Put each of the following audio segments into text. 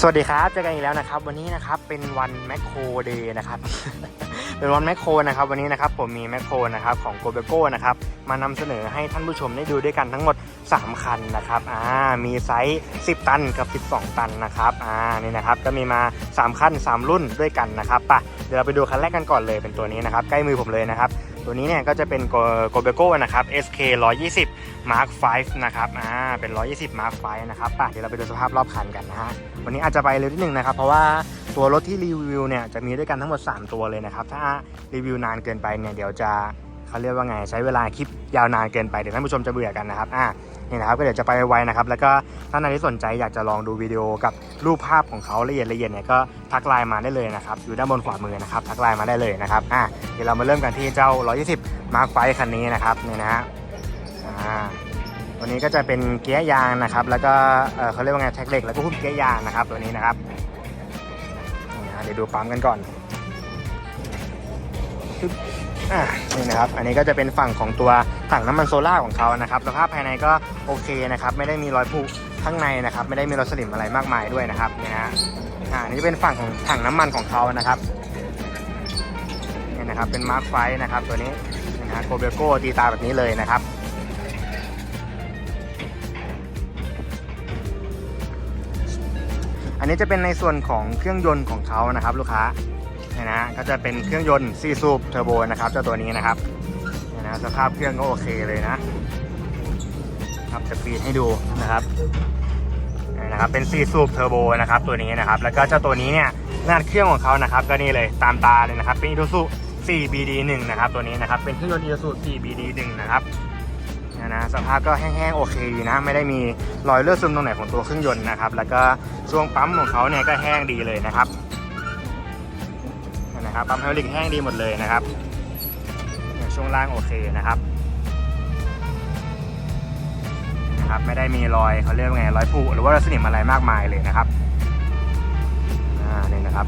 สวัสดีครับเจอกันอีกแล้วนะครับ วันนี้นะครับเป็นวันแมคโครเดย์นะครับ เป็นวันแมคโครนะครับวันนี้นะครับผมมีแมคโครนะครับของโกเบโก้นะครับมานำเสนอให้ท่านผู้ชมได้ดูด้วยกันทั้งหมด 3 คันนะครับอ่ามีไซส์ 10 ตันกับ 12 ตันนะครับอ่านี่นะครับก็มีมา 3 คัน 3 รุ่นด้วยกันนะครับปะเดี๋ยวเราไปดูคันแรกกันก่อนเลยเป็นตัวนี้นะครับใกล้มือผมเลยนะครับ ตัวนี้เนี่ยก็จะเป็นโกเบโก้นะครับ SK 120 Mark 5นะครับอ่าเป็น 120 Mark 5นะครับป่ะเดี๋ยวเราไปดูสภาพรอบคันกันนะฮะวันนี้อาจจะไปเร็วนิดนึงนะครับ เพราะว่าตัวรถที่รีวิวเนี่ยจะมีด้วยกันทั้งหมด 3 ตัวเลยนะครับ ถ้ารีวิวนานเกินไปเนี่ยเดี๋ยวจะเขาเรียกว่าไงใช้เวลาคลิปยาวนานเกินไปเดี๋ยวท่านผู้ชมจะเบื่อกันนะครับอ่า นี่นะครับก็เดี๋ยวจะไปไวนะครับ แล้วก็ท่านใดที่สนใจอยากจะลองดูวิดีโอกับรูปภาพของเขาละเอียดละเอียดเนี่ยก็ทักไลน์มาได้เลยนะครับอยู่ด้านบนขวามือนะครับทักไลน์มาได้เลยนะครับอ่าเดี๋ยวเรามาเริ่มกันที่เจ้า 120 Mark 5คันนี้นะครับนี่นะฮะอ่าตัวนี้ก็จะเป็นเกียร์ยางนะครับ แล้วก็เออเขาเรียกว่าไงแท็กเหล็กแล้วก็หุ้มเกียร์ยางนะครับตัวนี้นะครับนี่ะเดี๋ยวดูปั๊มกันก่อน อะนี่นะครับ อันนี้ก็จะเป็นฝั่งของตัวถังน้ำมันโซล่าของเขานะครับ สภาพภายในก็โอเคนะครับ ไม่ได้มีรอยผุข้างในนะครับ ไม่ได้มีรอยสลิมอะไรมากมายด้วยนะครับนี่นะอ่าอันนี้เป็นฝั่งของถังน้ำมันของเขานะครับนี่นะครับเป็นมาร์คไฟนะครับตัวนี้นะฮะโกเบโก้ตีตาแบบนี้เลยนะครับอันนี้จะเป็นในส่วนของเครื่องยนต์ของเขานะครับ ลูกค้า นี่ยนะก็จะเป็นเครื่องยนต์ซีซูปเทอร์โบนะครับเจ้าตัวนี้นะครับเนี่ยนะสภาพเครื่องก็โอเคเลยนะครับจะปีดให้ดูนะครับนะครับเป็นซีซูปเทอร์โบนะครับตัวนี้นะครับแล้วก็เจ้าตัวนี้เนี่ยขนาดเครื่องของเขานะครับก็นี่เลยตามตาเลยนะครับเป็น Isuzu 4BD1 นะครับตัวนี้นะครับเป็นเครื่องยนต์ Isuzu 4BD1 นะครับนะนะสภาพก็แห้งๆโอเคดีนะไม่ได้มีรอยเลือดซึมตรงไหนของตัวเครื่องยนต์นะครับแล้วก็ช่วงปั๊มของเขาเนี่ยก็แห้งดีเลยนะครับ นะครับปั๊มไฮดรอลิกแห้งดีหมดเลยนะครับช่วงล่างโอเคนะครับนะครับไม่ได้มีรอยเขาเรียกว่าไงรอยผุหรือว่าสนิมอะไรมากมายเลยนะครับอ่านี่นะครับ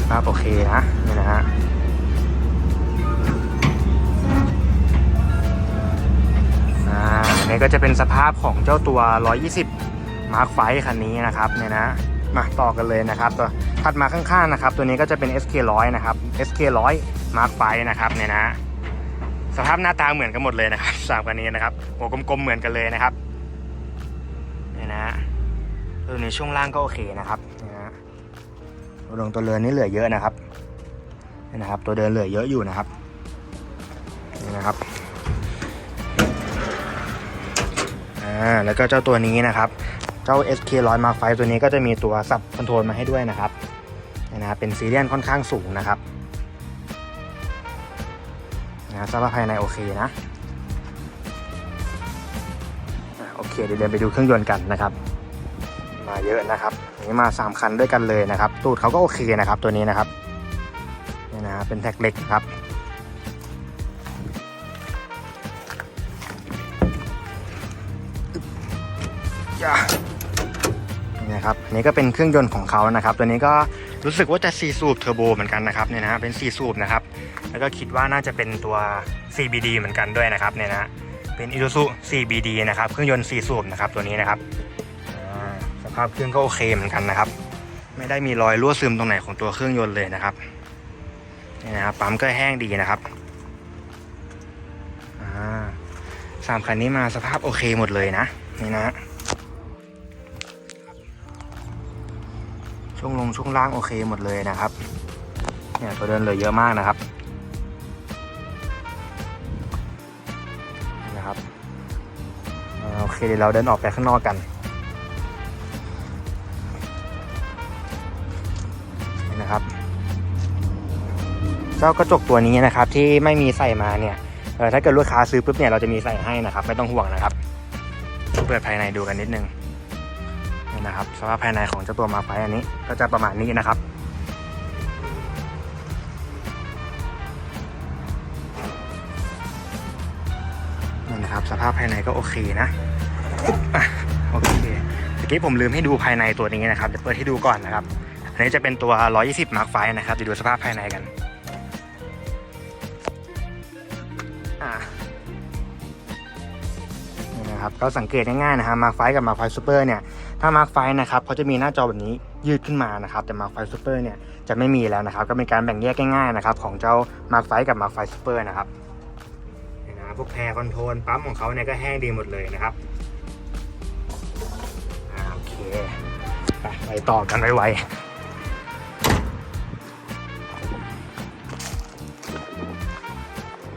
สภาพโอเคนะนี่นะฮะอ่าอันนี้ก็จะเป็นสภาพของเจ้าตัว 120 Mark 5คันนี้นะครับเนี่ยนะมาต่อกันเลยนะครับตัวถัดมาข้างๆนะครับตัวนี้ก็จะเป็น SK 100 นะครับ SK 100 Mark 5นะครับเนี่ยนะสภาพหน้าตาเหมือนกันหมดเลยนะครับสามคันนี้นะครับหัวกลมๆเหมือนกันเลยนะครับเนี่ยนะตัวนี้ช่วงล่างก็โอเคนะครับเนี่ยนะตัวลงตัวเรือนนี่เหลือเยอะนะครับเนี่ยนะครับ ตัวเดินเหลือเยอะอยู่นะครับนี่นะครับอ่าแล้วก็เจ้าตัวนี้นะครับ จ้า SK 100 Mark 5ตัวนี้ก็จะมีตัวสับคอนโทรลมาให้ด้วยนะครับนี่นะเป็นซีเรียนค่อนข้างสูงนะครับนะสภาพภายในโอเคนะโอเคเดี๋ยวเดินไปดูเครื่องยนต์กันนะครับ มาเยอะนะครับนนี้มา 3 คันด้วยกันเลยนะครับ ตูดเขาก็โอเคนะครับตัวนี้นะครับนี่นะเป็นแท็กเล็กครับจ้ะ นี่นะครับอันนี้ก็เป็นเครื่องยนต์ของเขานะครับ ตัวนี้ก็รู้สึกว่าจะ4สูบเทอร์โบเหมือนกันนะครับเนี่ยนะเป็น4สูบนะครับแล้วก็คิดว่าน่าจะเป็นตัว CBD เหมือนกันด้วยนะครับเนี่ยนะเป็น Isuzu CBD นะครับเครื่องยนต์4สูบนะครับตัวนี้นะครับสภาพเครื่องก็โอเคเหมือนกันนะครับ ไม่ได้มีรอยรั่วซึมตรงไหนของตัวเครื่องยนต์เลยนะครับนี่นะครับปั๊มก็แห้งดีนะครับอ่าสามคันนี้มาสภาพโอเคหมดเลยนะนี่นะ ช่วงลงช่วงล่างโอเคหมดเลยนะครับเนี่ยตัวเดินเลยเยอะมากนะครับนะครับโอเคเดี๋ยวเราเดินออกไปข้างนอกกันนะครับเจ้ากระจกตัวนี้นะครับที่ไม่มีใส่มาเนี่ยถ้าเกิดลูกค้าซื้อปุ๊บเนี่ยเราจะมีใส่ให้นะครับ ไม่ต้องห่วงนะครับ เปิดภายในดูกันนิดนึง นี่นะครับสภาพภายในของเจ้าตัวมาไฟอันนี้ก็จะประมาณนี้นะครับ นี่นะครับสภาพภายในก็โอเคนะโอเคเมื่อกี้ผมลืมให้ดูภายในตัวนี้นะครับเดี๋ยวเปิดให้ดูก่อนนะครับ อันนี้จะเป็นตัว 120 Mark 5นะครับเดี๋ยวดูสภาพภายในกันนี่นะนะครับก็สังเกตง่ายๆนะฮะมาร์คไฟกับมาร์คไฟซูเปอร์เนี่ย ถ้ามาร์คไฟนะครับเขาจะมีหน้าจอแบบนี้ยืดขึ้นมานะครับ แต่มาร์คไฟซูเปอร์เนี่ยจะไม่มีแล้วนะครับ ก็เป็นการแบ่งแยกง่ายๆนะครับของเจ้ามาร์คไฟกับมาร์คไฟซูเปอร์นะครับนะพวกแพรคอนโทรลปั๊มของเขาเนี่ยก็แห้งดีหมดเลยนะครับอโอเคไปไปต่อกันไวๆ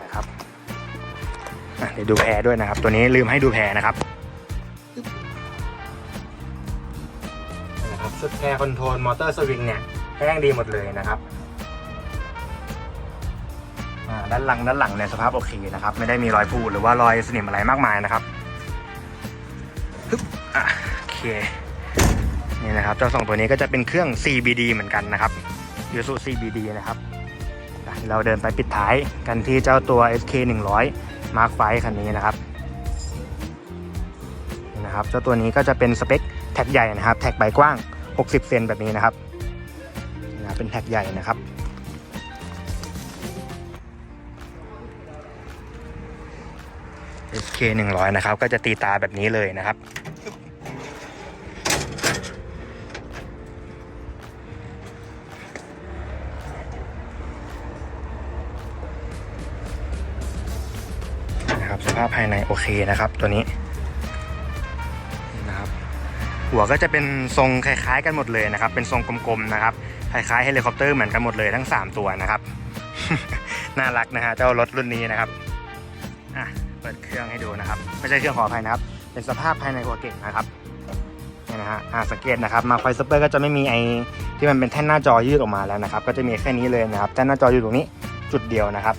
นะครับเดี๋ยวดูแพรด้วยนะครับ ตัวนี้ลืมให้ดูแพรนะครับ แพรคอนโทรลมอเตอร์สวิงเนี่ยแห้งดีหมดเลยนะครับด้านหลังด้านหลังเนี่ยสภาพโอเคนะครับ ไม่ได้มีรอยพูดหรือว่ารอยสนิมอะไรมากมายนะครับโอเคนี่นะครับเจ้าสองตัวนี้ก็จะเป็นเครื่อง CBD เหมือนกันนะครับยูสุ CBD นะครับเราเดินไปปิดท้ายกันที่เจ้าตัว SK 100 Mark 5คันนี้นะครับนี่นะครับ เจ้าตัวนี้ก็จะเป็นสเปคแท็กใหญ่นะครับ แท็กใบกว้าง 60 เซนแบบนี้นะครับนะเป็นแท็กใหญ่นะครับ SK 100 นะครับ ก็จะตีตาแบบนี้เลยนะครับนะครับ สภาพภายในโอเคนะครับตัวนี้ หัวก็จะเป็นทรงคล้ายๆกันหมดเลยนะครับ เป็นทรงกลมๆนะครับคล้ายๆเฮลิคอปเตอร์เหมือนกันหมดเลยทั้ง 3 ตัวนะครับ น่ารักนะฮะเจ้ารถรุ่นนี้นะครับอะเปิดเครื่องให้ดูนะครับ ไม่ใช่เครื่องขออภัยนะครับ เป็นสภาพภายในหัวเก่งนะครับนี่นะฮะอ่าสังเกตนะครับมาไฟซูเปอร์ก็จะไม่มีไอที่มันเป็นแท่นหน้าจอยืดออกมาแล้วนะครับ ก็จะมีแค่นี้เลยนะครับแท่นหน้าจออยู่ตรงนี้จุดเดียวนะครับ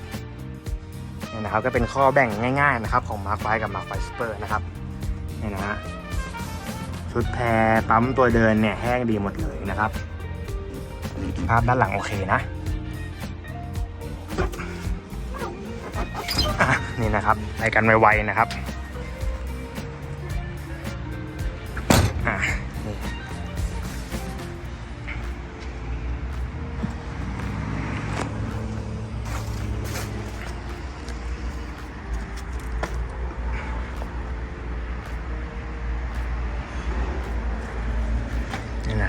นี่นะครับก็เป็นข้อแบ่งง่าย ๆนะครับ ของ Mark 5กับ Mark 5 Super นะครับนี่นะฮะ ชุดแพรปั๊มตัวเดินเนี่ยแห้งดีหมดเลยนะครับ ภาพด้านหลังโอเคนะะนี่นะครับไปกันไวๆนะครับอ่า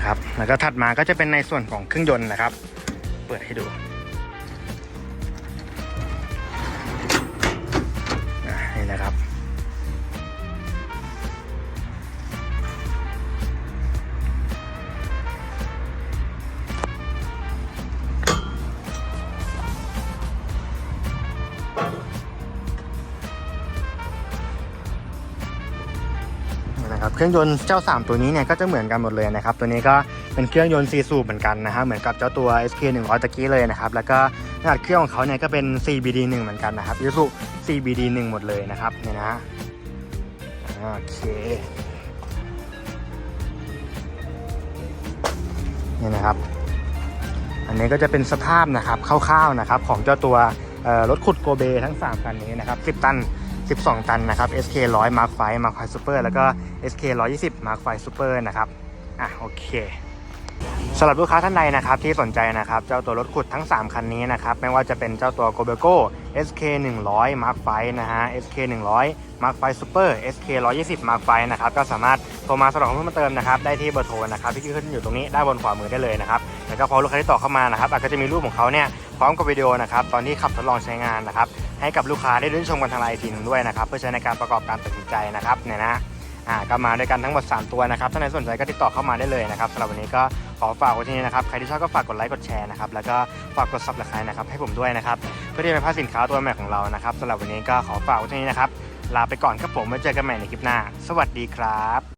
นะครับ แล้วก็ถัดมาก็จะเป็นในส่วนของเครื่องยนต์นะครับ เปิดให้ดู เครื่องยนต์เจ้า 3 ตัวนี้เนี่ยก็จะเหมือนกันหมดเลยนะครับ ตัวนี้ก็เป็นเครื่องยนต์4สูบเหมือนกันนะฮะเหมือนกับเจ้าตัว SK 100ตะกี้เลยนะครับ แล้วก็ขนาดเครื่องของเขาเนี่ยก็เป็น CBD 1เหมือนกันนะครับยูสุ CBD 1หมดเลยนะครับเนี่ยนะโอเคนี่นะครับ อันนี้ก็จะเป็นสภาพนะครับคร่าวๆนะครับของเจ้าตัวรถขุดโกเบทั้ง 3 คันนี้นะครับ 10 ตัน 12 ตันนะครับ SK 100 Mark 5 Mark 5 Super แล้วก็ SK 120 Mark 5 Super นะครับอะโอเคสำหรับลูกค้าท่านใดนะครับที่สนใจนะครับเจ้าตัวรถขุดทั้ง 3 คันนี้นะครับไม่ว่าจะเป็นเจ้าตัว g o b e g o SK 100 Mark 5นะฮะ SK 100 Mark 5 Super SK 120 Mark 5นะครับก็สามารถโทรมาสอบถามเพิ่มเติมนะครับได้ที่เบอร์โทรนะครับที่ขึ้นอยู่ตรงนี้ด้านบนขวามือได้เลยนะครับ แล้วก็พอลูกค้าที่ต่อเข้ามานะครับอาจก็จะมีรูปของเขาเนี่ยพร้อมกับวิดีโอนะครับตอนที่ขับทดลองใช้งานนะครับให้กับลูกค้าได้ด้ชมกันทางไลน์อีกทีนึงด้วยนะครับเพื่อใช้ในการประกอบการตัดสินใจนะครับเนี่ยนะอ่าก็มาด้วยกันทั้งหมด 3 ตัวนะครับถ้าใครสนใจก็ติดต่อเข้ามาได้เลยนะครับสำหรับวันนี้ก็ขอฝากไว้ที่นี่นะครับใครที่ชอบก็ฝากกดไลค์กดแชร์นะครับแล้วก็ฝากกดซับสไครต์นะครับให้ผมด้วยนะครับเพื่อที่จะไม่พลาดสินค้าตัวใหม่ของเรานะครับสำหรับวันนี้ก็ขอฝากไว้ที่นี่นะครับลาไปก่อนครับผมไว้เจอกันใหม่ในคลิปหน้า สวัสดีครับ